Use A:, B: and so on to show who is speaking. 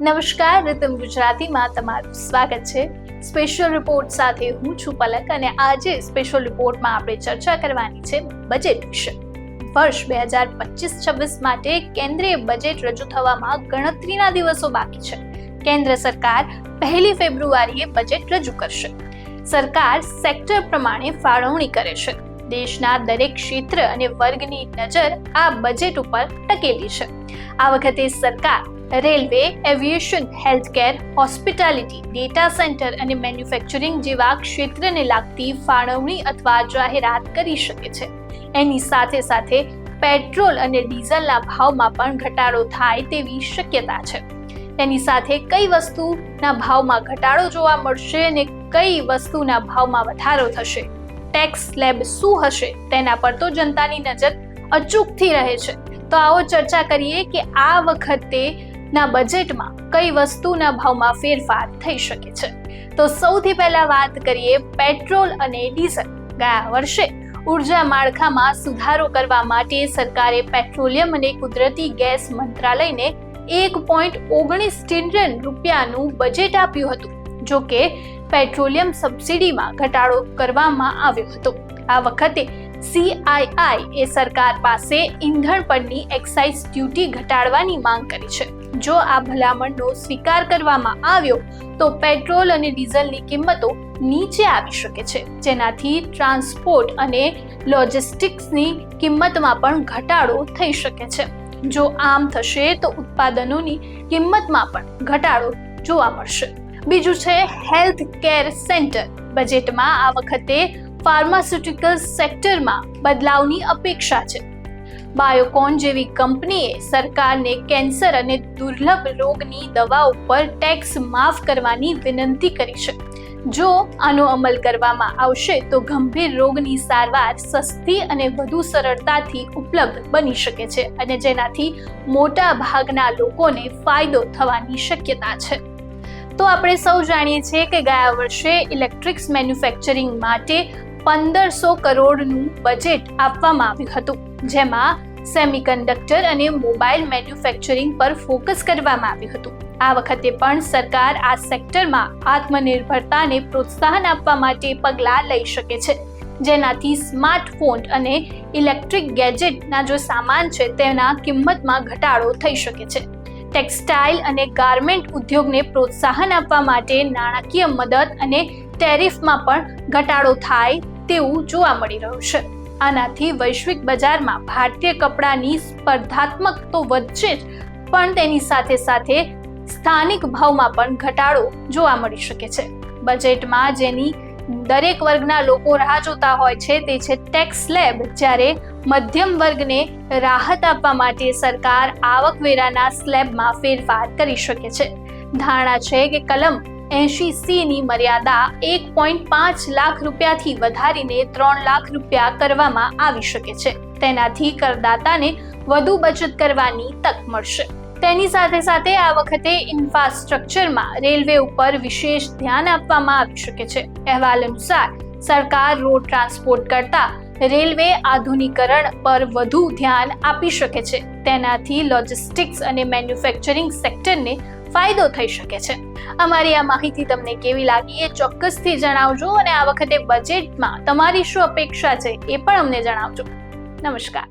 A: નમસ્કાર રિતમ ગુજરાતીમાં તમારું સ્વાગત છે. સ્પેશિયલ રિપોર્ટ સાથે હું છું પલક અને આજે સ્પેશિયલ રિપોર્ટમાં આપણે ચર્ચા કરવાની છે બજેટ વિશે. વર્ષ બે હજાર પચીસ છવ્વીસ માટે કેન્દ્રીય બજેટ રજૂ થવામાં ગણતરીના દિવસો બાકી છે. કેન્દ્ર સરકાર પહેલી ફેબ્રુઆરીએ બજેટ રજૂ કરશે. સરકાર સેક્ટર પ્રમાણે ફાળવણી કરે છે. દેશના દરેક ક્ષેત્ર અને વર્ગની નજર આ બજેટ ઉપર ટકેલી છે. આ વખતે સરકાર railway, aviation, healthcare, hospitality, data centre અને મેન્યુફેક્ચરિંગ જેવા ક્ષેત્રને લાગતી ફાળવણી અથવા જાહેરાત કરી શકે છે. એની સાથે સાથે પેટ્રોલ અને ડીઝલના ભાવમાં પણ ઘટાડો થાય તેવી શક્યતા છે. તેની સાથે કઈ વસ્તુના ભાવમાં ઘટાડો જોવા મળશે અને કઈ વસ્તુના ભાવમાં વધારો થશે? ટેક્સ સ્લેબ શું હશે? તેના પર તો જનતાની નજર અચૂકથી રહે છે. તો આવો ચર્ચા કરીએ કે આ વખતે ના બજેટમાં કઈ વસ્તુના ભાવમાં ફેરફાર થઈ શકે છે. તો સૌથી પહેલા વાત કરીએ પેટ્રોલ અને ડીઝલ. ગયા વર્ષે ઊર્જા માળખામાં સુધારો કરવા માટે સરકારે પેટ્રોલિયમ અને કુદરતી ગેસ મંત્રાલયને એક પોઈન્ટ ઓગણીસ ટ્રિલિયન રૂપિયાનું બજેટ આપ્યું હતું, જો કે પેટ્રોલિયમ સબસિડીમાં ઘટાડો કરવામાં આવ્યો હતો. આ વખતે સીઆઈઆઈ એ સરકાર પાસે ઈંધણ પરની એક્સાઇઝ ડ્યુટી ઘટાડવાની માંગ કરી છે. જો આ ભલામણનો સ્વીકાર કરવામાં આવ્યો, તો પેટ્રોલ અને ડીઝલની કિંમતો નીચે આવી શકે છે. જેનાથી ટ્રાન્સપોર્ટ અને લોજિસ્ટિક્સની કિંમતમાં પણ ઘટાડો થઈ શકે છે. જો આમ થશે, તો ઉત્પાદનોની કિંમતમાં પણ ઘટાડો જોવા મળશે. બીજું છે હેલ્થ કેર સેન્ટર. બજેટમાં આ વખતે ફાર્માસ્યુટિકલ સેક્ટરમાં બદલાવની અપેક્ષા છે. બાયોકોન જેવી કંપનીએ સરકારને કેન્સર અને દુર્લભ રોગની દવાઓ ઉપર ટેક્સ માફ કરવાની વિનંતી કરી છે. જો આનો અમલ કરવામાં આવશે, તો ગંભીર રોગની સારવાર સસ્તી અને વધુ સરળતાથી ઉપલબ્ધ બની શકે છે અને જેનાથી મોટા ભાગના લોકોને ફાયદો થવાની શક્યતા છે. તો આપણે સૌ જાણીએ છીએ કે ગયા વર્ષે ઇલેક્ટ્રિક્સ મેન્યુફેક્ચરિંગ માટે પંદરસો કરોડનું બજેટ આપવામાં આવ્યું હતું, જેમાં સેમિકન્ડક્ટર અને મોબાઈલ મેન્યુફેક્ચરિંગ પર ફોકસ કરવામાં આવ્યું હતું. આ વખતે પણ સરકાર આ સેક્ટરમાં આત્મનિર્ભરતાને પ્રોત્સાહન આપવા માટે પગલાં લઈ શકે છે. જેનાથી સ્માર્ટફોન અને ઇલેક્ટ્રિક ગેજેટના જો સામાન છે, તેના કિંમતમાં ઘટાડો થઈ શકે છે. ટેક્સટાઇલ અને ગાર્મેન્ટ ઉદ્યોગને પ્રોત્સાહન આપવા માટે નાણાકીય મદદ અને ટેરિફમાં પણ ઘટાડો થાય તેવું જોવા મળી રહ્યું છે. આનાથી વૈશ્વિક બજારમાં ભારતીય કપડાની સ્પર્ધાત્મક તો વધશે જ, પણ તેની સાથે સાથે સ્થાનિક ભાવમાં પણ ઘટાડો જોવા મળી શકે છે. બજેટમાં જેની દરેક વર્ગના લોકો રાહ જોતા હોય છે તે છે ટેક્સ સ્લેબ જ્યારે મધ્યમ વર્ગને રાહત આપવા માટે સરકાર આવકવેરાના સ્લેબમાં ફેરફાર કરી શકે છે. ધારણા છે કે કલમ એંશી સી ની મર્યાદા એક પોઈન્ટ પાંચ લાખ રૂપિયાથી વધારીને ત્રણ લાખ રૂપિયા કરવામાં આવી શકે છે. તેનાથી કરદાતાને વધુ બચત કરવાની તક મળશે. તેની સાથે સાથે આ વખતે ઇન્ફ્રાસ્ટ્રક્ચરમાં રેલવે ઉપર વિશેષ ધ્યાન આપવામાં આવી શકે છે. અહેવાલ અનુસાર, સરકાર રોડ ટ્રાન્સપોર્ટ કરતા રેલવે આધુનિકરણ પર વધુ ધ્યાન આપી શકે છે. તેનાથી લોજિસ્ટિક્સ અને મેન્યુફેક્ચરિંગ સેક્ટરને ફાયદો થઈ શકે છે. અમારી આ માહિતી તમને કેવી લાગી એ ચોક્કસથી જણાવજો અને આ વખતે બજેટમાં તમારી શું અપેક્ષા છે એ પણ અમને જણાવજો. નમસ્કાર.